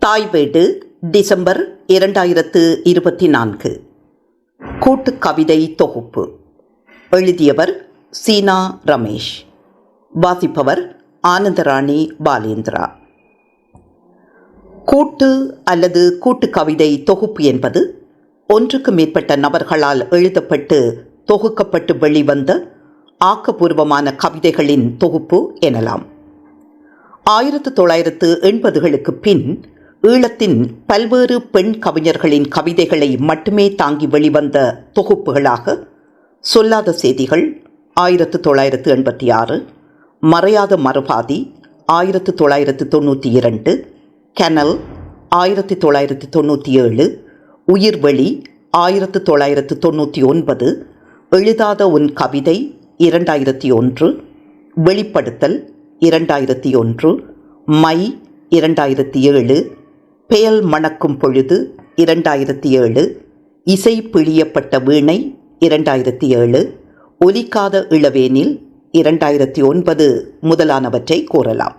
தாய் வீடு டிசம்பர் இரண்டாயிரத்து இருபத்தி நான்கு. கூட்டு கவிதை தொகுப்பு. எழுதியவர் சீனா ரமேஷ். வாசிப்பவர் ஆனந்தராணி பாலேந்திரா. கூட்டு அல்லது கூட்டு கவிதை தொகுப்பு என்பது ஒன்றுக்கு மேற்பட்ட நபர்களால் எழுதப்பட்டு தொகுக்கப்பட்டு வெளிவந்த ஆக்கப்பூர்வமான கவிதைகளின் தொகுப்பு எனலாம். ஆயிரத்து தொள்ளாயிரத்து எண்பதுகளுக்கு பின் ஈழத்தின் பல்வேறு பெண் கவிஞர்களின் கவிதைகளை மட்டுமே தாங்கி வெளிவந்த தொகுப்புகளாக சொல்லாத செய்திகள் ஆயிரத்து தொள்ளாயிரத்து எண்பத்தி ஆறு மறையாத மறுபாதி ஆயிரத்து தொள்ளாயிரத்து தொண்ணூற்றி இரண்டு கெனல் ஆயிரத்தி தொள்ளாயிரத்து தொண்ணூற்றி ஏழு உயிர்வெளி ஆயிரத்து தொள்ளாயிரத்து தொண்ணூற்றி ஒன்பது எழுதாத உன் கவிதை இரண்டாயிரத்தி ஒன்று வெளிப்படுத்தல் இரண்டாயிரத்தி ஒன்று மை இரண்டாயிரத்தி ஏழு பெயல் மணக்கும் பொழுது இரண்டாயிரத்தி ஏழு இசை பிழியப்பட்ட வீணை இரண்டாயிரத்தி ஏழு ஒலிக்காத இளவேனில் இரண்டாயிரத்தி ஒன்பது முதலானவற்றை கூறலாம்.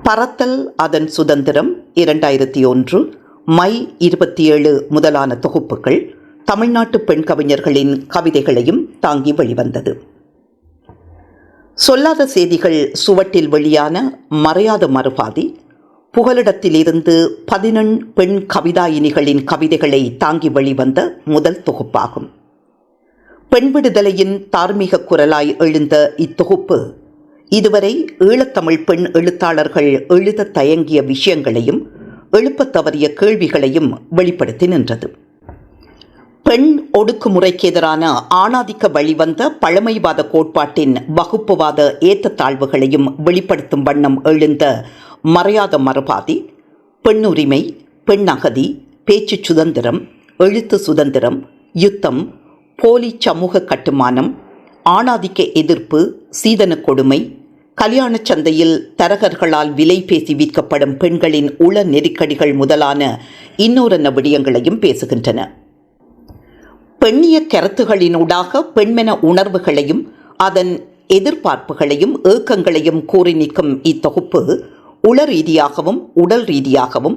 பறத்தல் அதன் சுதந்திரம் இரண்டாயிரத்தி ஒன்று மை இருபத்தி ஏழு முதலான தொகுப்புகள் தமிழ்நாட்டு பெண் கவிஞர்களின் கவிதைகளையும் தாங்கி வெளிவந்தது. சொல்லாத செய்திகள் சுவட்டில் வெளியான மறையாத மறுபாதி புகலிடத்திலிருந்து பதினெண் பெண் கவிதாயினிகளின் கவிதைகளை தாங்கி வெளிவந்த முதல் தொகுப்பாகும். பெண் விடுதலையின் தார்மீக குரலாய் எழுந்த இத்தொகுப்பு இதுவரை ஈழத்தமிழ் பெண் எழுத்தாளர்கள் எழுத தயங்கிய விஷயங்களையும் எழுப்பத் தவறிய கேள்விகளையும் வெளிப்படுத்தி நின்றது. பெண் ஒடுக்குமுறைக்கு எதிரான ஆணாதிக்க வழிவந்த பழமைவாத கோட்பாட்டின் வகுப்புவாத ஏற்றத்தாழ்வுகளையும் வெளிப்படுத்தும் வண்ணம் எழுந்த மறையாத மறுபாதி பெண்ணுரிமை பெண் அகதி பேச்சு சுதந்திரம் எழுத்து சுதந்திரம் யுத்தம் போலி சமூக கட்டுமானம் ஆணாதிக்க எதிர்ப்பு சீதன கொடுமை கல்யாண சந்தையில் தரகர்களால் விலை பேசி விற்கப்படும் பெண்களின் உள நெருக்கடிகள் முதலான இன்னொரு விடயங்களையும் பேசுகின்றன. பெண்ணிய கருத்துகளினூடாக பெண்மென உணர்வுகளையும் அதன் எதிர்பார்ப்புகளையும் ஏக்கங்களையும் கூறி நிற்கும் இத்தொகுப்பு உள ரீதியாகவும் உடல் ரீதியாகவும்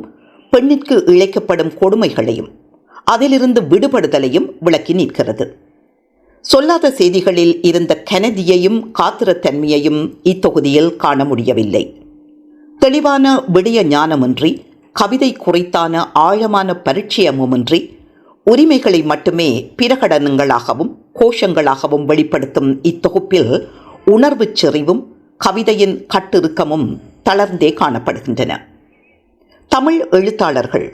பெண்ணிற்கு இழைக்கப்படும் கொடுமைகளையும் அதிலிருந்து விடுபடுதலையும் விளக்கி நிற்கிறது. சொல்லாத செய்திகளில் இருந்த கனதியையும் காத்திரத்தன்மையையும் இத்தொகுதியில் காண முடியவில்லை. தெளிவான விடய ஞானமின்றி கவிதை குறித்தான ஆழமான பரிச்சயமுமின்றி உரிமைகளை மட்டுமே பிரகடனங்களாகவும் கோஷங்களாகவும் வெளிப்படுத்தும் இத்தொகுப்பில் உணர்வுச் செறிவும் கவிதையின் கட்டிருக்கமும் தளர்ந்தே காணப்படுகின்றன. தமிழ் எழுத்தாளர்கள்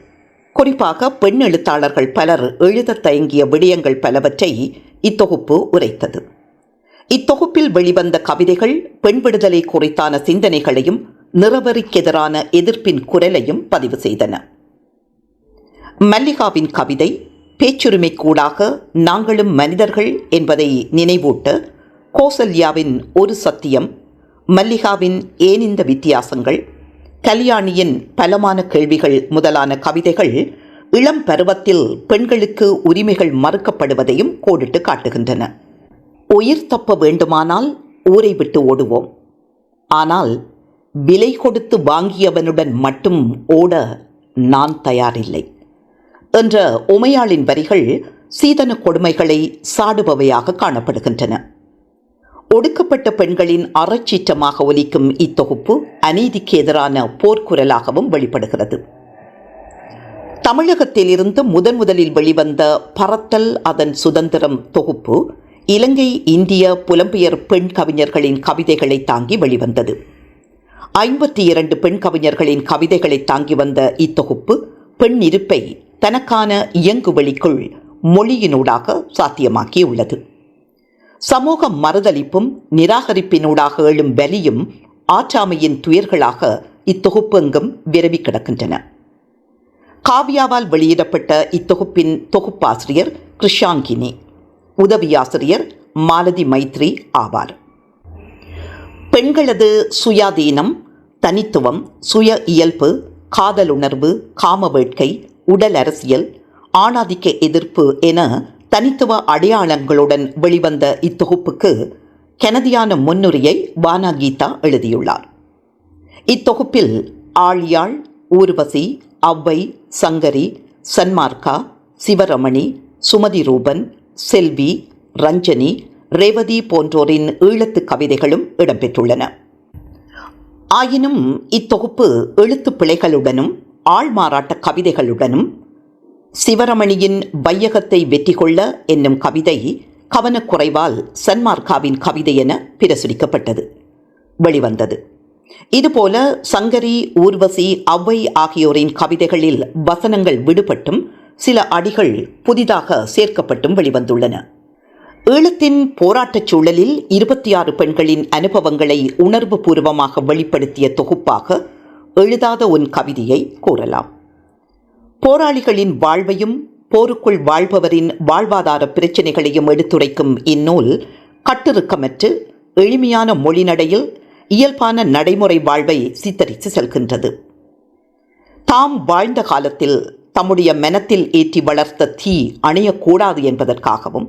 குறிப்பாக பெண் எழுத்தாளர்கள் பலர் எழுத தயங்கிய விடயங்கள் பலவற்றை இத்தொகுப்பு உரைத்தது. இத்தொகுப்பில் வெளிவந்த கவிதைகள் பெண் விடுதலை குறித்தான சிந்தனைகளையும் நிறவரிக்கெதிரான எதிர்ப்பின் குரலையும் பதிவு செய்தன. மல்லிகாவின் கவிதை பேச்சுரிமை கூடாக நாங்களும் மனிதர்கள் என்பதை நினைவூட்ட கோசல்யாவின் ஒரு சத்தியம் மல்லிகாவின் ஏனிந்த இந்த வித்தியாசங்கள் கல்யாணியின் பலமான கேள்விகள் முதலான கவிதைகள் இளம் பருவத்தில் பெண்களுக்கு உரிமைகள் மறுக்கப்படுவதையும் கோடிட்டு காட்டுகின்றன. உயிர் தப்ப வேண்டுமானால் ஊரை விட்டு ஓடுவோம். ஆனால் விலை கொடுத்து வாங்கியவனுடன் மட்டும் ஓட நான் தயாரில்லை. என்ற உமையாளின் வரிகள் சீதன கொடுமைகளை சாடுபவையாக காணப்படுகின்றன. ஒடுக்கப்பட்ட பெண்களின் அறச்சீற்றமாக ஒலிக்கும் இத்தொகுப்பு அநீதிக்கு எதிரான போர்க்குரலாகவும் வெளிப்படுகிறது. தமிழகத்திலிருந்து முதன் முதலில் வெளிவந்த பறத்தல் அதன் சுதந்திரம் தொகுப்பு இலங்கை இந்திய புலம்பெயர் பெண் கவிஞர்களின் கவிதைகளை தாங்கி வெளிவந்தது. ஐம்பத்தி இரண்டு பெண் கவிஞர்களின் கவிதைகளை தாங்கி வந்த இத்தொகுப்பு பெண் இருப்பை தனக்கான இயங்குவெளிக்குள் மொழியினூடாக சாத்தியமாக்கியுள்ளது. சமூக மறுதளிப்பும் நிராகரிப்பினூடாக எழும் வலியும் ஆற்றாமையின் துயர்களாக இத்தொகுப்பு எங்கும் விரவி கிடக்கின்றன. காவியாவால் வெளியிடப்பட்ட இத்தொகுப்பின் தொகுப்பாசிரியர் கிருஷாங்கினி உதவியாசிரியர் மாலதி மைத்ரி ஆவார். பெண்களது சுயாதீனம் தனித்துவம் சுய இயல்பு காதலுணர்வு காம வேட்கை உடல் அரசியல் ஆணாதிக்க எதிர்ப்பு என தனித்துவ அடையாளங்களுடன் வெளிவந்த இத்தொகுப்புக்கு கெனதியான முன்னுரையை வானா கீதா எழுதியுள்ளார். இத்தொகுப்பில் ஆழியாள் ஊர்வசி அவ்வை சங்கரி சன்மார்க்கா சிவரமணி சுமதி ரூபன் செல்வி ரஞ்சனி ரேவதி போன்றோரின் ஈழத்து கவிதைகளும் இடம்பெற்றுள்ளன. ஆயினும் இத்தொகுப்பு எழுத்துப் பிழைகளுடனும் ஆள்மாறாட்ட கவிதைகளுடனும் சிவரமணியின் வையகத்தை வெற்றி கொள்ள என்னும் கவிதை கவனக்குறைவால் சன்மார்க்காவின் கவிதை என பிரசுரிக்கப்பட்டது. வெளிவந்தது. இதுபோல சங்கரி ஊர்வசி அவ்வை ஆகியோரின் கவிதைகளில் வசனங்கள் விடுபட்டும் சில அடிகள் புதிதாக சேர்க்கப்பட்டும் வெளிவந்துள்ளன. ஈழத்தின் போராட்டச் சூழலில் இருபத்தி ஆறு பெண்களின் அனுபவங்களை உணர்வு பூர்வமாக வெளிப்படுத்திய தொகுப்பாக எழுதாத உன் கவிதையை கூறலாம். போராளிகளின் வாழ்வையும் போருக்குள் வாழ்பவரின் வாழ்வாதார பிரச்சினைகளையும் எடுத்துரைக்கும் இந்நூல் கட்டிருக்கமற்று எளிமையான மொழிநடையில் இயல்பான நடைமுறை வாழ்வை சித்தரித்து செல்கின்றது. தாம் வாழ்ந்த காலத்தில் தம்முடைய மனத்தில் ஏற்றி வளர்த்த தீ அணையக்கூடாது என்பதற்காகவும்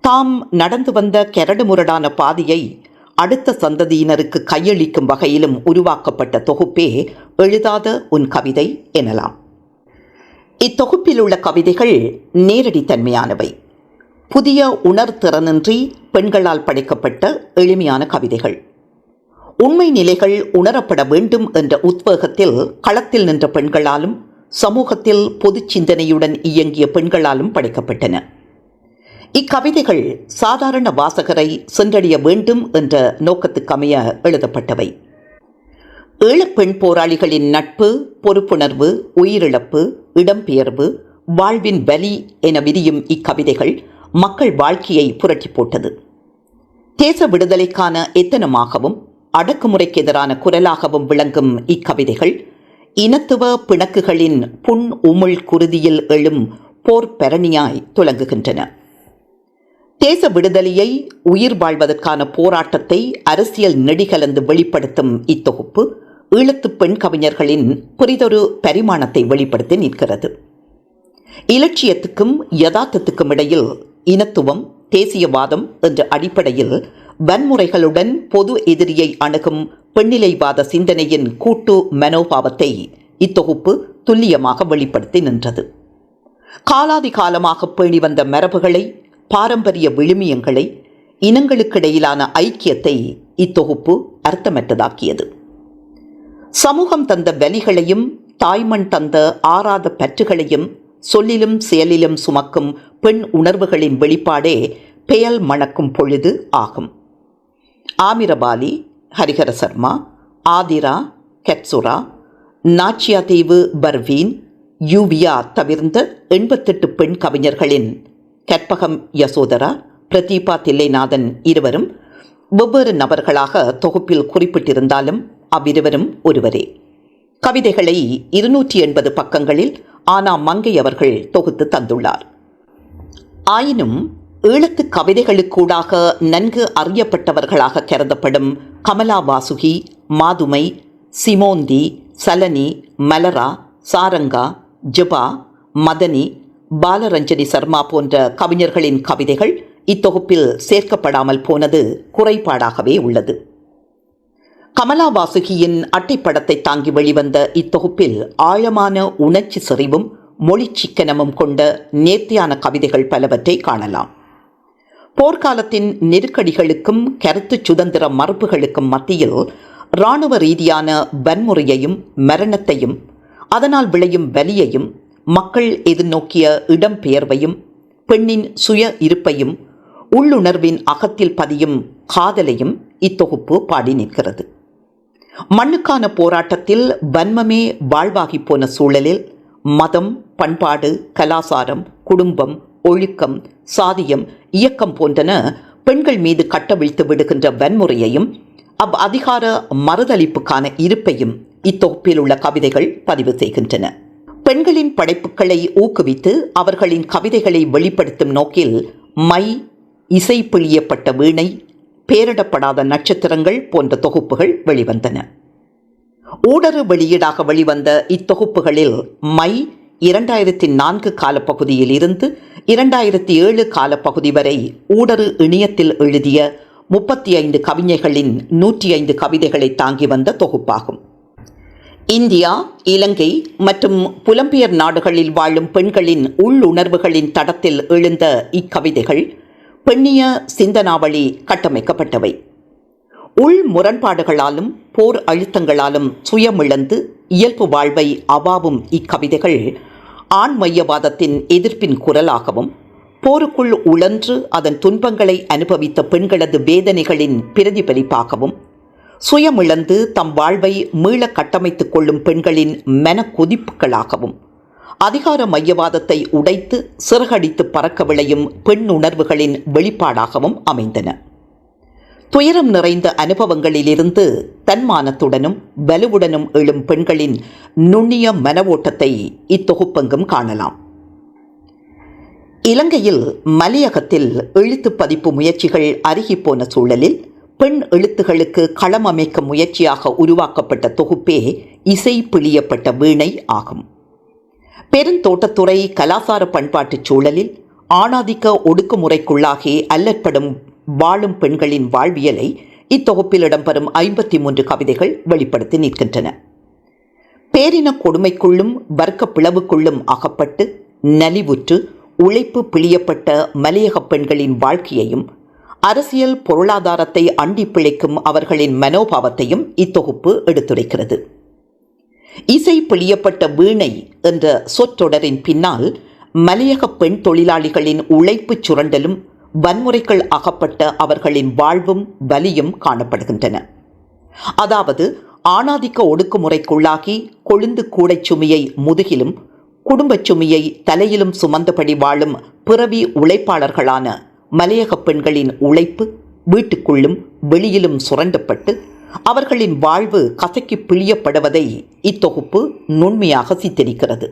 தாம் நடந்து வந்த கரடுமுரடான பாதையை அடுத்த சந்ததியினருக்கு கையளிக்கும் வகையிலும் உருவாக்கப்பட்ட தொகுப்பே எழுதாத உன் கவிதை எனலாம். இத்தொகுப்பில் உள்ள கவிதைகள் நேரடி தன்மையானவை. புதிய உணர்திறனின்றி பெண்களால் படைக்கப்பட்ட எளிமையான கவிதைகள். உண்மை நிலைகள் உணரப்பட வேண்டும் என்ற உத்வேகத்தில் களத்தில் நின்ற பெண்களாலும் சமூகத்தில் பொது சிந்தனையுடன் இயங்கிய பெண்களாலும் படைக்கப்பட்டன. இக்கவிதைகள் சாதாரண வாசகரை சென்றடைய வேண்டும் என்ற நோக்கத்துக்கமைய எழுதப்பட்டவை. ஈழப்பெண் போராளிகளின் நட்பு பொறுப்புணர்வு உயிரிழப்பு இடம்பெயர்வு வாழ்வின் வலி என விரியும் இக்கவிதைகள் மக்கள் வாழ்க்கையை புரட்டி போட்டது. தேச விடுதலைக்கான எத்தனமாகவும் அடக்குமுறைக்கு எதிரான குரலாகவும் விளங்கும் இக்கவிதைகள் இனத்துவ பிணக்குகளின் புண் உமிழ் குருதியில் எழும் போர் பெரணியாய் துலங்குகின்றன. தேச விடுதலையை உயிர் வாழ்வதற்கான போராட்டத்தை அரசியல் நெடிகலந்து வெளிப்படுத்தும் இத்தொகுப்பு ஈழத்து பெண் கவிஞர்களின் புரிதொரு பரிமாணத்தை வெளிப்படுத்தி நிற்கிறது. இலட்சியத்துக்கும் யதார்த்தத்துக்கும் இடையில் இனத்துவம் தேசியவாதம் என்ற அடிப்படையில் வன்முறைகளுடன் பொது எதிரியை அணுகும் பெண்ணிலைவாத சிந்தனையின் கூட்டு மனோபாவத்தை இத்தொகுப்பு துல்லியமாக வெளிப்படுத்தி நின்றது. காலாதி காலமாக பேணி வந்த மரபுகளை பாரம்பரிய விழுமியங்களை இனங்களுக்கிடையிலான ஐக்கியத்தை இத்தொகுப்பு அர்த்தமற்றதாக்கியது. சமூகம் தந்த வலிகளையும் தாய்மண் தந்த ஆறாத பற்றுகளையும் சொல்லிலும் செயலிலும் சுமக்கும் பெண் உணர்வுகளின் வெளிப்பாடே பெயல் மணக்கும் பொழுது ஆகும். ஆமிரபாலி ஹரிஹர சர்மா ஆதிரா கெட்சுரா நாச்சியா தீவு பர்வீன் யூவியா தவிர்ந்த எண்பத்தெட்டு பெண் கவிஞர்களின் கற்பகம் யசோதரா பிரதீபா தில்லைநாதன் இருவரும் வெவ்வேறு நபர்களாக தொகுப்பில் குறிப்பிட்டிருந்தாலும் அவ்விருவரும் ஒருவரே. கவிதைகளை இருநூற்றி எண்பது பக்கங்களில் ஆனா மங்கை அவர்கள் தொகுத்து தந்துள்ளார். ஆயினும் ஈழத்து கவிதைகளுக்கூடாக நன்கு அறியப்பட்டவர்களாக கருதப்படும் கமலா வாசுகி மாதுமை சிமோந்தி சலனி மலரா சாரங்கா ஜபா மதனி பாலரஞ்சனி சர்மா போன்ற கவிஞர்களின் கவிதைகள் இத்தொகுப்பில் சேர்க்கப்படாமல் போனது குறைபாடாகவே உள்ளது. கமலா வாசுகியின் அட்டைப்படத்தை தாங்கி வெளிவந்த இத்தொகுப்பில் ஆழமான உணர்ச்சி செறிவும் மொழி சிக்கனமும் கொண்ட நேர்த்தியான கவிதைகள் பலவற்றை காணலாம். போர்க்காலத்தின் நெருக்கடிகளுக்கும் கருத்து சுதந்திர மறுப்புகளுக்கும் மத்தியில் இராணுவ ரீதியான வன்முறையையும் மரணத்தையும் அதனால் விளையும் வலியையும் மக்கள் எதிர்நோக்கிய இடம்பெயர்வையும் பெண்ணின் சுய இருப்பையும் உள்ளுணர்வின் அகத்தில் பதியும் காதலையும் இத்தொகுப்பு பாடி நிற்கிறது. மண்ணுக்கான போராட்டத்தில் வன்மமே வாழ்வாகி போன சூழலில் மதம் பண்பாடு கலாசாரம் குடும்பம் ஒழுக்கம் சாதியம் இயக்கம் போன்றன பெண்கள் மீது கட்டவிழ்த்து விடுகின்ற வன்முறையையும் அவ் அதிகார மறுதளிப்புக்கான இருப்பையும் இத்தொகுப்பில் உள்ள கவிதைகள் பதிவு செய்கின்றன. பெண்களின் படைப்புகளை ஊக்குவித்து அவர்களின் கவிதைகளை வெளிப்படுத்தும் நோக்கில் மை இசை பிழியப்பட்ட வீணை பேரிடப்படாத நட்சத்திரங்கள் போன்ற தொகுப்புகள் வெளிவந்தன. ஊடறு வெளியீடாக வெளிவந்த இத்தொகுப்புகளில் மை இரண்டாயிரத்தி நான்கு காலப்பகுதியில் இருந்து இரண்டாயிரத்தி ஏழு காலப்பகுதி வரை ஊடறு இணையத்தில் எழுதிய முப்பத்தி ஐந்து கவிஞர்களின் நூற்றி ஐந்து கவிதைகளை தாங்கி வந்த தொகுப்பாகும். இந்தியா இலங்கை மற்றும் புலம்பெயர் நாடுகளில் வாழும் பெண்களின் உள்ளுணர்வுகளின் தடத்தில் எழுந்த இக்கவிதைகள் பெண்ணிய சிந்தனாவளி கட்டமைக்கப்பட்டவை. உள் முரண்பாடுகளாலும் போர் அழுத்தங்களாலும் சுயமிழந்து இயல்பு வாழ்வை அவாவும் இக்கவிதைகள் ஆண் மையவாதத்தின் எதிர்ப்பின் குரலாகவும் போருக்குள் உழன்று அதன் துன்பங்களை அனுபவித்த பெண்களது வேதனைகளின் பிரதிபலிப்பாகவும் சுயமிழந்து தம் வாழ்வை மீள கட்டமைத்துக் கொள்ளும் பெண்களின் மன கொதிப்புகளாகவும் அதிகார மையவாதத்தை உடைத்து சிறகடித்து பறக்க விளையும் பெண் உணர்வுகளின் வெளிப்பாடாகவும் அமைந்தன. துயரம் நிறைந்த அனுபவங்களிலிருந்து தன்மானத்துடனும் வலுவுடனும் எழும் பெண்களின் நுண்ணிய மனவோட்டத்தை இத்தொகுப்பெங்கும் காணலாம். இலங்கையில் மலையகத்தில் எழுத்து பதிப்பு முயற்சிகள் அருகிப்போன சூழலில் பெண் எழுத்துகளுக்கு களம் அமைக்கும் முயற்சியாக உருவாக்கப்பட்ட தொகுப்பே இசை பிழியப்பட்ட வீணை ஆகும். பெருந்தோட்டத்துறை கலாசார பண்பாட்டுச் சூழலில் ஆணாதிக்க ஒடுக்குமுறைக்குள்ளாகி அல்லற்படும் வாழும் பெண்களின் வாழ்வியலை இத்தொகுப்பில் இடம்பெறும் ஐம்பத்தி மூன்று கவிதைகள் வெளிப்படுத்தி நிற்கின்றன. பேரின கொடுமைக்குள்ளும் வர்க்க பிளவுக்குள்ளும் அகப்பட்டு நலிவுற்று உழைப்பு பிழியப்பட்ட மலையக பெண்களின் வாழ்க்கையையும் அரசியல் பொருளாதாரத்தை அண்டி பிழைக்கும் அவர்களின் மனோபாவத்தையும் இத்தொகுப்பு எடுத்துரைக்கிறது. இசை பிழியப்பட்ட வீணை என்ற சொற்றொடரின் பின்னால் மலையக பெண் தொழிலாளிகளின் உழைப்பு சுரண்டலும் வன்முறைகள் அகப்பட்ட அவர்களின் வாழ்வும் வலியும் காணப்படுகின்றன. அதாவது ஆணாதிக்க ஒடுக்குமுறைக்குள்ளாகி கொழுந்து கூடைச் சுமையை முதுகிலும் குடும்பச் சுமையை தலையிலும் சுமந்தபடி வாழும் பிறவி உழைப்பாளர்களான மலையக பெண்களின் உழைப்பு வீட்டுக்குள்ளும் வெளியிலும் சுரண்டப்பட்டு அவர்களின் வாழ்வு கசக்கி பிழியப்படுவதை இத்தொகுப்பு நுண்மையாக சித்தரிக்கிறது.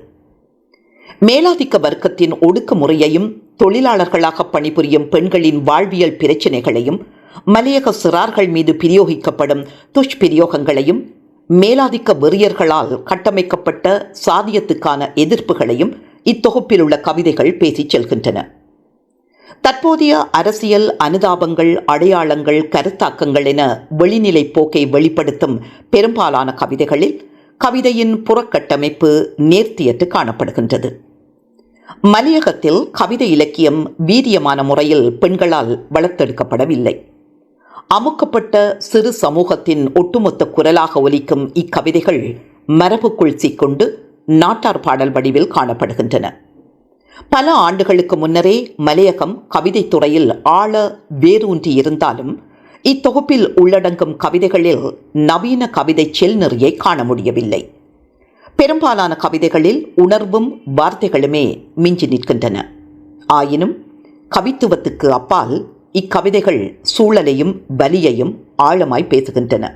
மேலாதிக்க வர்க்கத்தின் ஒடுக்குமுறையையும் தொழிலாளர்களாக பணிபுரியும் பெண்களின் வாழ்வியல் பிரச்சினைகளையும் மலையக சிறார்கள் மீது பிரயோகிக்கப்படும் துஷ்பிரயோகங்களையும் மேலாதிக்க வெறியர்களால் கட்டமைக்கப்பட்ட சாதியத்துக்கான எதிர்ப்புகளையும் இத்தொகுப்பில் உள்ள கவிதைகள் பேசிச் செல்கின்றன. தற்போதைய அரசியல் அனுதாபங்கள் அடையாளங்கள் கருத்தாக்கங்கள் என வெளிநிலை போக்கை வெளிப்படுத்தும் பெரும்பாலான கவிதைகளில் கவிதையின் புறக்கட்டமைப்பு நேர்த்தியற்று காணப்படுகின்றது. மலையகத்தில் கவிதை இலக்கியம் வீரியமான முறையில் பெண்களால் வளர்த்தெடுக்கப்படவில்லை. அமுக்கப்பட்ட சிறு சமூகத்தின் ஒட்டுமொத்த குரலாக ஒலிக்கும் இக்கவிதைகள் மரபுக்குள் சிக்கொண்டு நாட்டார் பாடல் வடிவில் காணப்படுகின்றன. பல ஆண்டுகளுக்கு முன்னரே மலையகம் கவிதைத்துறையில் ஆழ வேரூன்றி இருந்தாலும் இத்தொகுப்பில் உள்ளடங்கும் கவிதைகளில் நவீன கவிதை செல்நெறியை காண முடியவில்லை. பெரும்பாலான கவிதைகளில் உணர்வும் வார்த்தைகளுமே மிஞ்சி நிற்கின்றன. ஆயினும் கவித்துவத்துக்கு அப்பால் இக்கவிதைகள் சூழலையும் வலியையும் ஆழமாய் பேசுகின்றன.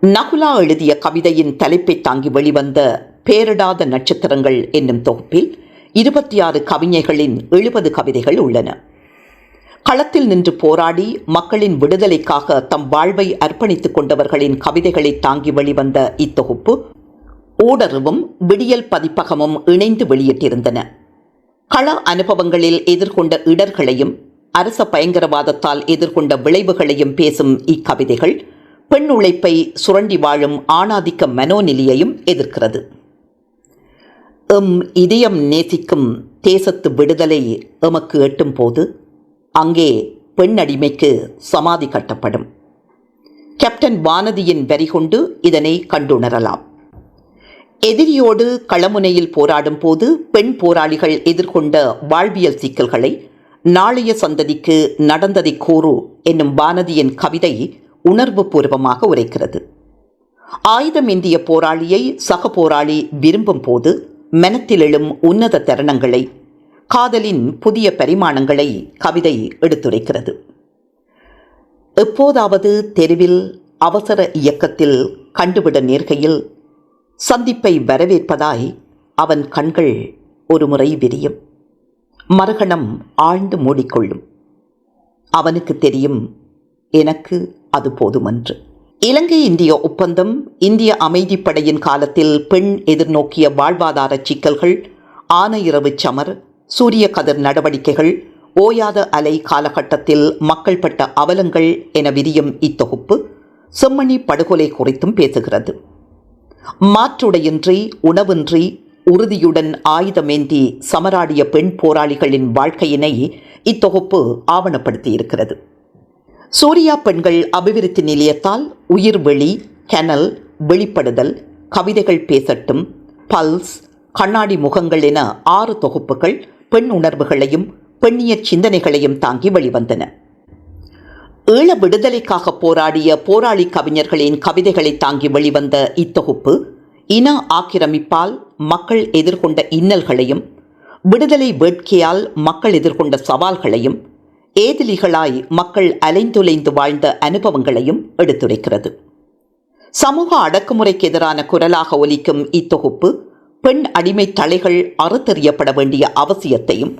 நகுலா எழுதிய கவிதையின் தலைப்பை தாங்கி வெளிவந்த பேரிடாத நட்சத்திரங்கள் என்னும் தொகுப்பில் இருபத்தி ஆறு கவிஞர்களின் எழுபது கவிதைகள் உள்ளன. களத்தில் நின்று போராடி மக்களின் விடுதலைக்காக தம் வாழ்வை அர்ப்பணித்துக் கொண்டவர்களின் கவிதைகளை தாங்கி வெளிவந்த இத்தொகுப்பு ஊடருவும் விடியல் பதிப்பகமும் இணைந்து வெளியிட்டிருந்தன. கள அனுபவங்களில் எதிர்கொண்ட இடர்களையும் அரச பயங்கரவாதத்தால் எதிர்கொண்ட விளைவுகளையும் பேசும் இக்கவிதைகள் பெண் உழைப்பை சுரண்டி வாழும் ஆணாதிக்க மனோநிலையையும் எதிர்க்கிறது. எம் இதயம் நேசிக்கும் தேசத்து விடுதலை எமக்கு எட்டும் போது அங்கே பெண் அடிமைக்கு சமாதி கட்டப்படும். கேப்டன் வானதியின் வரிகொண்டு இதனை கண்டுணரலாம். எதிரியோடு களமுனையில் போராடும் போது பெண் போராளிகள் எதிர்கொண்ட வாழ்வியல் சிக்கல்களை நாளைய சந்ததிக்கு நடந்ததை கூறு என்னும் வானதியின் கவிதை உணர்வு பூர்வமாக உரைக்கிறது. ஆயுதம் இந்திய போராளியை சக போராளி விரும்பும் போது மெனத்திலெழும் உன்னத தருணங்களை காதலின் புதிய பரிமாணங்களை கவிதை எடுத்துரைக்கிறது. எப்போதாவது தெருவில் அவசர இயக்கத்தில் கண்டுவிட நேர்கையில் சந்திப்பை வரவேற்பதாய் அவன் கண்கள் ஒருமுறை விரியும். மறுகணம் ஆழ்ந்து மூடிக்கொள்ளும். அவனுக்கு தெரியும் எனக்கு அது போதுமன்று. இலங்கை இந்திய ஒப்பந்தம் இந்திய அமைதிப்படையின் காலத்தில் பெண் எதிர்நோக்கிய வாழ்வாதார சிக்கல்கள் ஆனையிரவு சமர் சூரிய கதிர் நடவடிக்கைகள் ஓயாத அலை காலகட்டத்தில் மக்கள் பட்ட அவலங்கள் என விரியும் இத்தொகுப்பு செம்மணி படுகொலை குறித்தும் பேசுகிறது. மாற்றுடையின்றி உணவின்றி உறுதியுடன் ஆயுதமேந்தி சமராடிய பெண் போராளிகளின் வாழ்க்கையினை இத்தொகுப்பு ஆவணப்படுத்தியிருக்கிறது. சூர்யா பெண்கள் அபிவிருத்தி நிலையத்தால் உயிர்வெளி கெனல் வெளிப்படுதல் கவிதைகள் பேசட்டும் பல்ஸ் கண்ணாடி முகங்கள் என ஆறு தொகுப்புகள் பெண் உணர்வுகளையும் பெண்ணிய சிந்தனைகளையும் தாங்கி வெளிவந்தன. ஈழ விடுதலைக்காக போராடிய போராளி கவிஞர்களின் கவிதைகளை தாங்கி வெளிவந்த இத்தொகுப்பு இன ஆக்கிரமிப்பால் மக்கள் எதிர்கொண்ட இன்னல்களையும் விடுதலை வேட்கையால் மக்கள் எதிர்கொண்ட சவால்களையும் ஏதிலிகளாய் மக்கள் அலைந்துலைந்து வாழ்ந்த அனுபவங்களையும் எடுத்துரைக்கிறது. சமூக அடக்குமுறைக்கு எதிரான குரலாக ஒலிக்கும் இத்தொகுப்பு பெண் அடிமை தலைகள் அறுத்தெறியப்பட வேண்டிய அவசியத்தையும்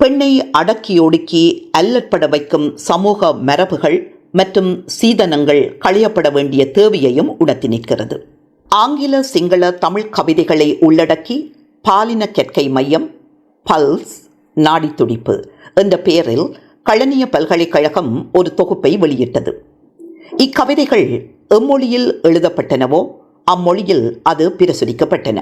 பெண்ணை அடக்கி ஒடுக்கி அல்லற்பட வைக்கும் சமூக மரபுகள் மற்றும் சீதனங்கள் களையப்பட வேண்டிய தேவையையும் உணர்த்தி நிற்கிறது ஆங்கில சிங்கள தமிழ் கவிதைகளை உள்ளடக்கி பாலின கற்கை மையம் பல்ஸ் நாடித்துடிப்பு என்ற பெயரில் கழனிய பல்கலைக்கழகம் ஒரு தொகுப்பை வெளியிட்டது. இக்கவிதைகள் எம்மொழியில் எழுதப்பட்டனவோ அம்மொழியில் அது பிரசுரிக்கப்பட்டன.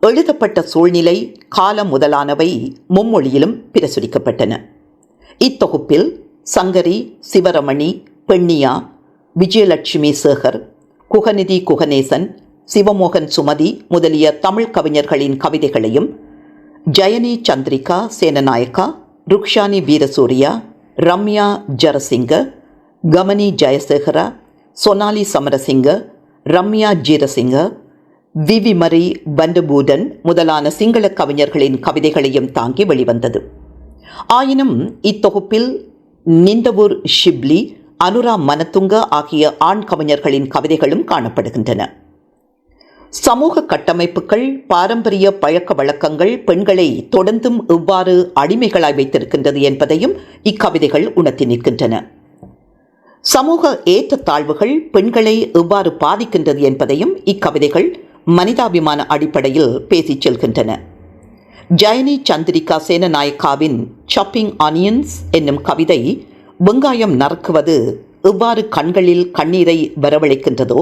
எழுதப்பட்ட சூழ்நிலை காலம் முதலானவை மும்மொழியிலும் பிரசுரிக்கப்பட்டன. இத்தொகுப்பில் சங்கரி சிவரமணி பெண்ணியா விஜயலட்சுமி சேகர் குகநிதி குகநேசன் சிவமோகன் சுமதி முதலிய தமிழ் கவிஞர்களின் கவிதைகளையும் ஜயனி சந்திரிகா சேனநாயக்கா ருக்ஷானி வீரசூரியா ரம்யா ஜரசிங்க கமனி ஜெயசேகரா சொனாலி சமரசிங்க ரம்யா ஜீரசிங்க விவிமரி பண்டபூடன் முதலான சிங்கள கவிஞர்களின் கவிதைகளையும் தாங்கி வெளிவந்தது. ஆயினும் இத்தொகுப்பில் நிந்தவூர் ஷிப்லி அனுரா மனத்துங்க ஆகிய ஆண் கவிஞர்களின் கவிதைகளும் காணப்படுகின்றன. சமூக கட்டமைப்புகள் பாரம்பரிய பழக்க வழக்கங்கள் பெண்களை தொடர்ந்தும் எவ்வாறு அடிமைகளாய் வைத்திருக்கின்றது என்பதையும் இக்கவிதைகள் உணர்த்தி நிற்கின்றன. சமூக ஏற்றத்தாழ்வுகள் பெண்களை எவ்வாறு பாதிக்கின்றது என்பதையும் இக்கவிதைகள் மனிதாபிமான அடிப்படையில் பேசிச் செல்கின்றன. ஜயனி சந்திரிகா சேனநாயக்காவின் ஷப்பிங் ஆனியன்ஸ் என்னும் கவிதை வெங்காயம் நறுக்குவது எவ்வாறு கண்களில் கண்ணீரை வரவழைக்கின்றதோ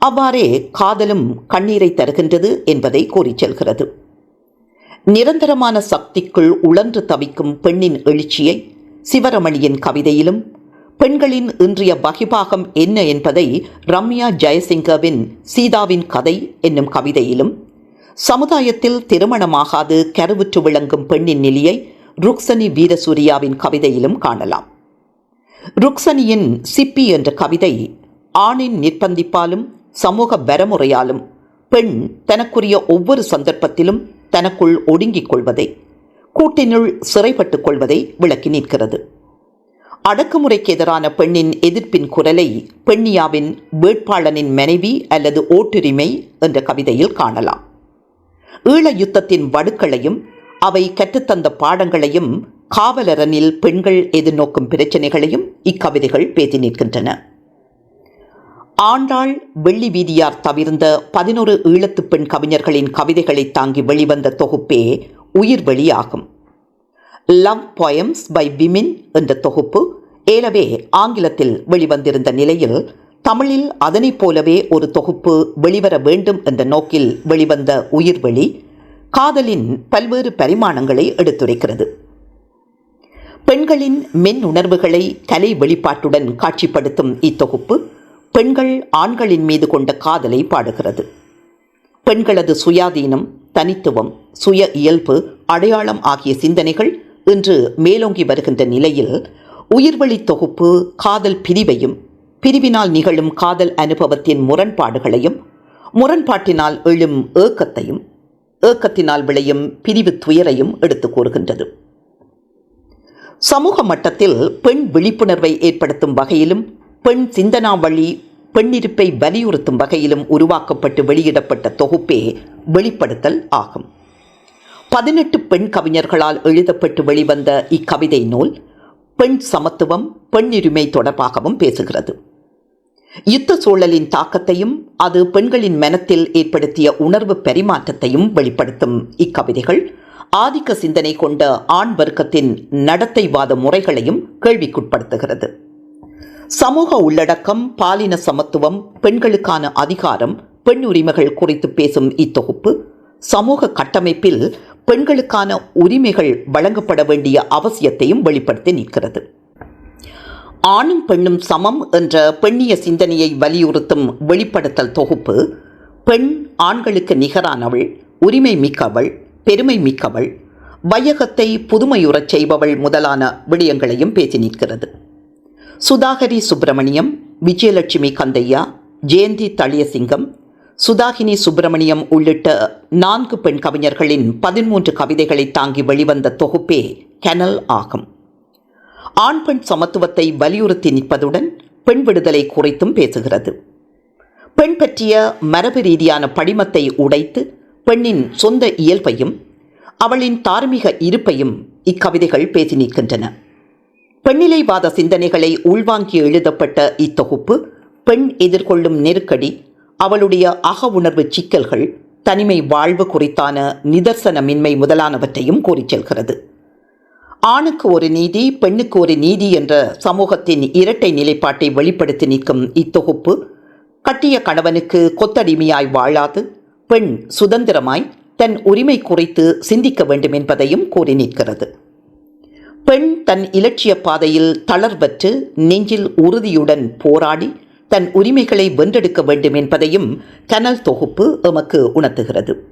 அவ்வாறே காதலும் கண்ணீரை தருகின்றது என்பதை கூறிச் செல்கிறது. நிரந்தரமான சக்திக்குள் உழன்று தவிக்கும் பெண்ணின் எழுச்சியை சிவரமணியின் கவிதையிலும் பெண்களின் இன்றைய வகிபாகம் என்ன என்பதை ரம்யா ஜெயசிங்கவின் சீதாவின் கதை என்னும் கவிதையிலும் சமுதாயத்தில் திருமணமாகாது கருவுற்று விளங்கும் பெண்ணின் நிலையை ருக்சனி வீரசூரியாவின் கவிதையிலும் காணலாம். ருக்சனியின் சிப்பி என்ற கவிதை ஆணின் நிர்பந்திப்பாலும் சமூக வரமுறையாலும் பெண் தனக்குரிய ஒவ்வொரு சந்தர்ப்பத்திலும் தனக்குள் ஒடுங்கிக் கொள்வதை கூட்டினுள் சிறைப்பட்டுக் கொள்வதை விளக்கி நிற்கிறது. அடக்குமுறைக்கு எதிரான பெண்ணின் எதிர்ப்பின் குரலை பெண்ணியாவின் வேட்பாளனின் மனைவி அல்லது ஓட்டுரிமை என்ற கவிதையில் காணலாம். ஈழ யுத்தத்தின் வடுக்களையும் அவை கற்றுத்தந்த பாடங்களையும் காவலரனில் பெண்கள் எதிர்நோக்கும் பிரச்சனைகளையும் இக்கவிதைகள் பேசி நிற்கின்றன. ஆண்டாள் வெள்ளி வீதியார் தவிர்ந்த பதினொரு ஈழத்து பெண் கவிஞர்களின் கவிதைகளை தாங்கி வெளிவந்த தொகுப்பே உயிர்வெளி ஆகும் லவ் பொயம்ஸ் பை விமின் என்ற தொகுப்பு ஏலவே ஆங்கிலத்தில் வெளிவந்திருந்த நிலையில் தமிழில் அதனைப் போலவே ஒரு தொகுப்பு வெளிவர வேண்டும் என்ற நோக்கில் வெளிவந்த உயிர்வெளி காதலின் பல்வேறு பரிமாணங்களை எடுத்துரைக்கிறது. பெண்களின் மென் உணர்வுகளை கலை வெளிப்பாட்டுடன் காட்சிப்படுத்தும் இத்தொகுப்பு பெண்கள் ஆண்களின் மீது கொண்ட காதலை பாடுகிறது. பெண்களது சுயாதீனம் தனித்துவம் சுய இயல்பு அடையாளம் ஆகிய சிந்தனைகள் இன்று மேலோங்கி வருகின்ற நிலையில் உயிர்வழி தொகுப்பு காதல் பிரிவையும் பிரிவினால் நிகழும் காதல் அனுபவத்தின் முரண்பாடுகளையும் முரண்பாட்டினால் எழும் ஏக்கத்தையும் ஏக்கத்தினால் விளையும் பிரிவு துயரையும் எடுத்து கூறுகின்றது. சமூக மட்டத்தில் பெண் விழிப்புணர்வை ஏற்படுத்தும் வகையிலும் பெண் சிந்தனா வழி பெண்ணிருப்பை வலியுறுத்தும் வகையிலும் உருவாக்கப்பட்டு வெளியிடப்பட்ட தொகுப்பே வெளிப்படுத்தல் ஆகும். பதினெட்டு பெண் கவிஞர்களால் எழுதப்பட்டு வெளிவந்த இக்கவிதை நூல் பெண் சமத்துவம் பெண்ணுரிமை தொடர்பாகவும் பேசுகிறது. யுத்த சூழலின் தாக்கத்தையும் அது பெண்களின் மனத்தில் ஏற்படுத்திய உணர்வு பரிமாற்றத்தையும் வெளிப்படுத்தும் இக்கவிதைகள் ஆதிக்க சிந்தனை கொண்ட ஆண் வர்க்கத்தின் நடத்தைவாத முறைகளையும் கேள்விக்குட்படுத்துகிறது. சமூக உள்ளடக்கம் பாலின சமத்துவம் பெண்களுக்கான அதிகாரம் பெண் உரிமைகள் குறித்து பேசும் இத்தொகுப்பு சமூக கட்டமைப்பில் பெண்களுக்கான உரிமைகள் வழங்கப்பட வேண்டிய அவசியத்தையும் வெளிப்படுத்தி நிற்கிறது. ஆணும் பெண்ணும் சமம் என்ற பெண்ணிய சிந்தனையை வலியுறுத்தும் வெளிப்படுத்தல் தொகுப்பு பெண் ஆண்களுக்கு நிகரானவள் உரிமை மிக்கவள் பெருமை மிக்கவள் வையகத்தை புதுமையுறச் செய்பவள் முதலான விடயங்களையும் பேசி நிற்கிறது. சுதாகரி சுப்பிரமணியம் விஜயலட்சுமி கந்தையா ஜெயந்தி தளியசிங்கம் சுதாகினி சுப்பிரமணியம் உள்ளிட்ட நான்கு பெண் கவிஞர்களின் பதிமூன்று கவிதைகளை தாங்கி வெளிவந்த தொகுப்பே கெனல் ஆகும். ஆண் பெண் சமத்துவத்தை வலியுறுத்தி நிற்பதுடன் பெண் விடுதலை குறித்தும் பேசுகிறது. பெண் பற்றிய மரபு ரீதியான படிமத்தை உடைத்து பெண்ணின் சொந்த இயல்பையும் அவளின் தார்மீக இருப்பையும் இக்கவிதைகள் பேசி நிற்கின்றன. பெண்ணிலைவாத சிந்தனைகளை உள்வாங்கி எழுதப்பட்ட இத்தொகுப்பு பெண் எதிர்கொள்ளும் நெருக்கடி அவளுடைய அக உணர்வு சிக்கல்கள் தனிமை வாழ்வு குறித்தான நிதர்சனமின்மை முதலானவற்றையும் கூறிச் செல்கிறது. ஆணுக்கு ஒரு நீதி பெண்ணுக்கு ஒரு நீதி என்ற சமூகத்தின் இரட்டை நிலைப்பாட்டை வெளிப்படுத்தி நிற்கும் இத்தொகுப்பு கட்டிய கணவனுக்கு கொத்தடிமையாய் வாழாது பெண் சுதந்திரமாய் தன் உரிமை குறித்து சிந்திக்க வேண்டும் என்பதையும் கூறி நிற்கிறது. பெண் தன் இலட்சிய பாதையில் தளர்வற்று நெஞ்சில் உறுதியுடன் போராடி தன் உரிமைகளை வென்றெடுக்க வேண்டும் என்பதையும் கனல் தொகுப்பு எமக்கு உணர்த்துகிறது.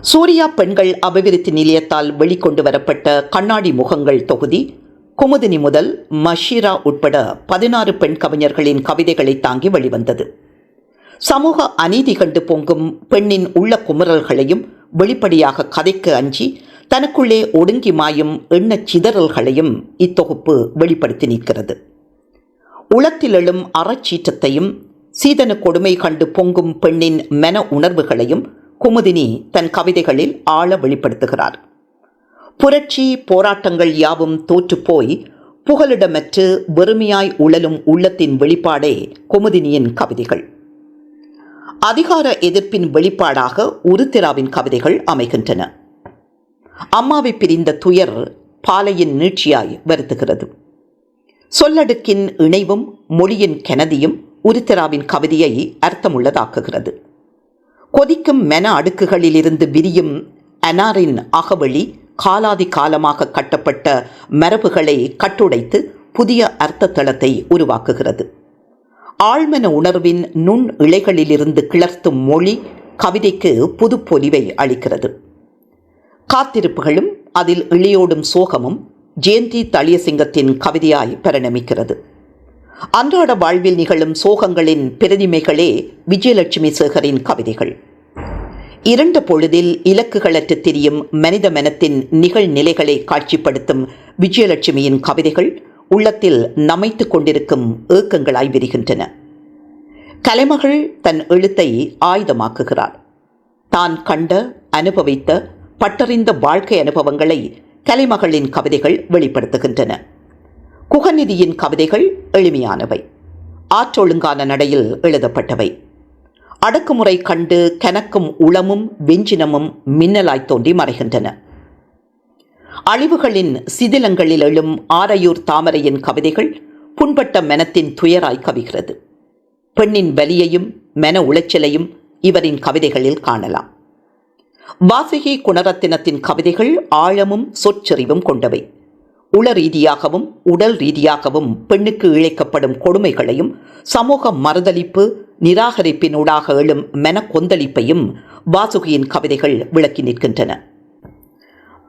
சூர்யா பெண்கள் அபிவிருத்தி நிலையத்தால் வெளிக்கொண்டு வரப்பட்ட கண்ணாடி முகங்கள் தொகுதி குமுதினி முதல் மஷீரா உட்பட பதினாறு பெண் கவிஞர்களின் கவிதைகளை தாங்கி வெளிவந்தது. சமூக அநீதி கண்டு பொங்கும் பெண்ணின் உள்ள குமுறல்களையும் வெளிப்படையாக கதைக்கு அஞ்சி தனக்குள்ளே ஒடுங்கி மாயும் எண்ணச் சிதறல்களையும் இத்தொகுப்பு வெளிப்படுத்தி நிற்கிறது. உளத்தில் எழும் அறச்சீற்றத்தையும் சீதன கொடுமை கண்டு பொங்கும் பெண்ணின் மன உணர்வுகளையும் குமுதினி தன் கவிதைகளில் ஆழ வெளிப்படுத்துகிறார். புரட்சி போராட்டங்கள் யாவும் தோற்றுப்போய் புகலிடமற்று வெறுமையாய் உழலும் உள்ளத்தின் வெளிப்பாடே குமுதினியின் கவிதைகள். அதிகார எதிர்ப்பின் வெளிப்பாடாக உருத்திராவின் கவிதைகள் அமைகின்றன. அம்மாவை பிரிந்த துயர் பாலையின் நீட்சியாய் வருத்துகிறது. சொல்லடுக்கின் இணைவும் மொழியின் கெனதியும் உருத்திராவின் கவிதையை அர்த்தமுள்ளதாக்குகிறது. கொதிக்கும் மென அடுக்குகளிலிருந்து விரியும் அனாரின் அகவழி காலாதி காலமாக கட்டப்பட்ட மரபுகளை கட்டுடைத்து புதிய அர்த்த தளத்தை உருவாக்குகிறது. ஆழ்மன உணர்வின் நுண் இழைகளிலிருந்து கிளர்த்தும் மொழி கவிதைக்கு புது பொலிவை அளிக்கிறது. காத்திருப்புகளும் அதில் இழியோடும் சோகமும் ஜெயந்தி தளியசிங்கத்தின் கவிதையாய் பரிணமிக்கிறது அன்றாட வாழ்வில் நிகழும் சோகங்களின் பிரதிமைகளே விஜயலட்சுமி சேகரின் கவிதைகள். இரண்டு பொழுதில் இலக்குகளற்று திரியும் மனித மனத்தின் நிகழ்நிலைகளை காட்சிப்படுத்தும் விஜயலட்சுமியின் கவிதைகள் உள்ளத்தில் நமைத்து கொண்டிருக்கும் ஏக்கங்களாய் விரிகின்றன. கலைமகள் தன் எழுத்தை ஆயுதமாக்குகிறார் தான் கண்ட அனுபவித்த பட்டறிந்த வாழ்க்கை அனுபவங்களை கலைமகளின் கவிதைகள் வெளிப்படுத்துகின்றன. குகநிதியின் கவிதைகள் எளிமையானவை. ஆற்றொழுங்கான நடையில் எழுதப்பட்டவை. அடக்குமுறை கண்டு கனக்கும் உளமும் வெஞ்சினமும் மின்னலாய் தோன்றி மறைகின்றன. அழிவுகளின் சிதிலங்களில் எழும் ஆரையூர் தாமரையின் கவிதைகள் புண்பட்ட மனத்தின் துயராய் கவிகிறது. பெண்ணின் வலியையும் மன உளைச்சலையும் இவரின் கவிதைகளில் காணலாம். வாசகி குணரத்தினத்தின் கவிதைகள் ஆழமும் சொற்செறிவும் கொண்டவை. உள ரீதியாகவும் உடல் ரீதியாகவும் பெண்ணுக்கு இழைக்கப்படும் கொடுமைகளையும் சமூக மறுதளிப்பு நிராகரிப்பினூடாக எழும் மனக்கொந்தளிப்பையும் வாசுகியின் கவிதைகள் விளக்கி நிற்கின்றன.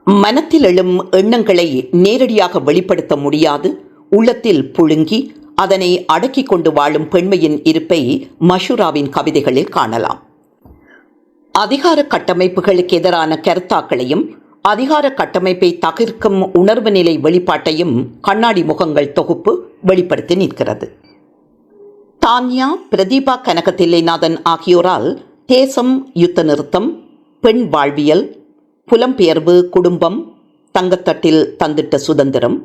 மனத்தில் எழும் எண்ணங்களை நேரடியாக வெளிப்படுத்த முடியாது. உள்ளத்தில் புழுங்கி அதனை அடக்கிக் கொண்டு வாழும் பெண்மையின் இருப்பை மஷூராவின் கவிதைகளில் காணலாம். அதிகார கட்டமைப்புகளுக்கு எதிரான கருத்தாக்களையும் அதிகார கட்டமைப்பை தகிர்க்கும் உணர்வு நிலை வெளிப்பாட்டையும் கண்ணாடி முகங்கள் தொகுப்பு வெளிப்படுத்தி நிற்கிறது. தான்யா பிரதீபா கனகதில்லைநாதன் ஆகியோரால் தேசம் யுத்த நிறுத்தம் பெண் வாழ்வியல் புலம்பெயர்வு குடும்பம் தங்கத்தட்டில் தந்திட்ட சுதந்திரம்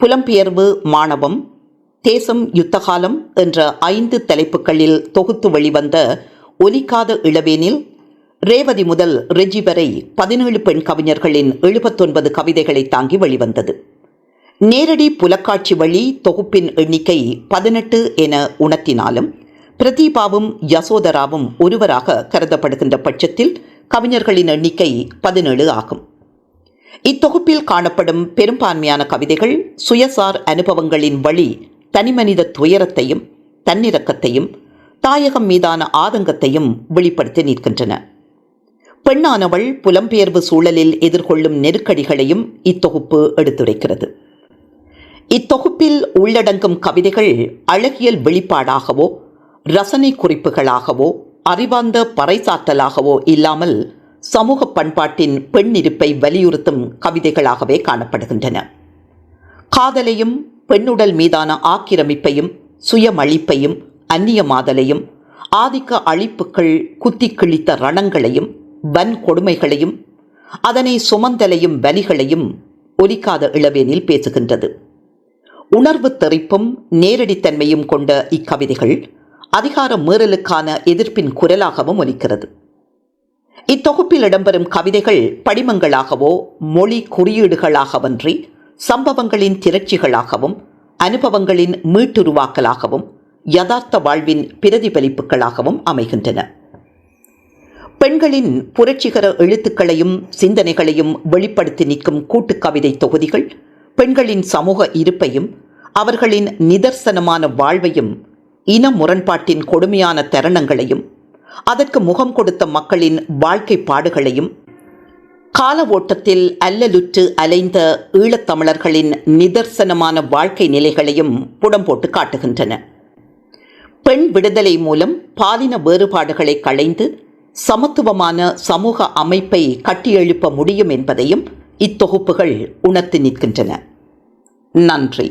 புலம்பெயர்வு மாணவம் தேசம் யுத்தகாலம் என்ற ஐந்து தலைப்புகளில் தொகுத்து வெளிவந்த ஒலிக்காத இளவேனில் ரேவதி முதல் ரெஜி வரை பதினேழு பெண் கவிஞர்களின் எழுபத்தொன்பது கவிதைகளை தாங்கி வெளிவந்தது. நேரடி புலக்காட்சி வழி தொகுப்பின் எண்ணிக்கை பதினெட்டு என உணர்த்தினாலும் பிரதீபாவும் யசோதராவும் ஒருவராக கருதப்படுகின்ற பட்சத்தில் கவிஞர்களின் எண்ணிக்கை பதினேழு ஆகும். இத்தொகுப்பில் காணப்படும் பெரும்பான்மையான கவிதைகள் சுயசார் அனுபவங்களின் வழி தனிமனித துயரத்தையும் தன்னிறக்கத்தையும் தாயகம் மீதான ஆதங்கத்தையும் வெளிப்படுத்தி நிற்கின்றன. பெண்ணானவள் புலம்பெயர்வு சூழலில் எதிர்கொள்ளும் நெருக்கடிகளையும் இத்தொகுப்பு எடுத்துரைக்கிறது. இத்தொகுப்பில் உள்ளடங்கும் கவிதைகள் அழகியல் வெளிப்பாடாகவோ ரசனை குறிப்புகளாகவோ அறிவார்ந்த பறைசாற்றலாகவோ இல்லாமல் சமூக பண்பாட்டின் பெண் இருப்பை வலியுறுத்தும் கவிதைகளாகவே காணப்படுகின்றன. காதலையும் பெண்ணுடல் மீதான ஆக்கிரமிப்பையும் சுயமளிப்பையும் அந்நியமாதலையும் ஆதிக்க அழிப்புகள் குத்தி கிழித்த ரணங்களையும் வன்கொடுமைகளையும் அதனை சுமந்தலையும் வலிகளையும் ஒலிக்காத இளவேனில் பேசுகின்றது. உணர்வு தெறிப்பும் நேரடித்தன்மையும் கொண்ட இக்கவிதைகள் அதிகார மீறலுக்கான எதிர்ப்பின் குரலாகவும் ஒலிக்கிறது. இத்தொகுப்பில் இடம்பெறும் கவிதைகள் படிமங்களாகவோ மொழி குறியீடுகளாகவன்றி சம்பவங்களின் திரட்சிகளாகவும் அனுபவங்களின் மீட்டுருவாக்கலாகவும் யதார்த்த வாழ்வின் பிரதிபலிப்புகளாகவும் அமைகின்றன. பெண்களின் புரட்சிகர எழுத்துக்களையும் சிந்தனைகளையும் வெளிப்படுத்தி நிற்கும் கூட்டுக் கவிதை தொகுதிகள் பெண்களின் சமூக இருப்பையும் அவர்களின் நிதர்சனமான வாழ்வையும் இன முரண்பாட்டின் கொடுமையான தருணங்களையும் அதற்கு முகம் கொடுத்த மக்களின் வாழ்க்கை பாடுகளையும் கால ஓட்டத்தில் அல்லலுற்று அலைந்த ஈழத்தமிழர்களின் நிதர்சனமான வாழ்க்கை நிலைகளையும் புடம்போட்டு காட்டுகின்றன. பெண் விடுதலை மூலம் பாலின வேறுபாடுகளை களைந்து சமத்துவமான சமூக அமைப்பை கட்டியெழுப்ப முடியும் என்பதையும் இத்தொகுப்புகள் உணர்த்தி நிற்கின்றன. நன்றி.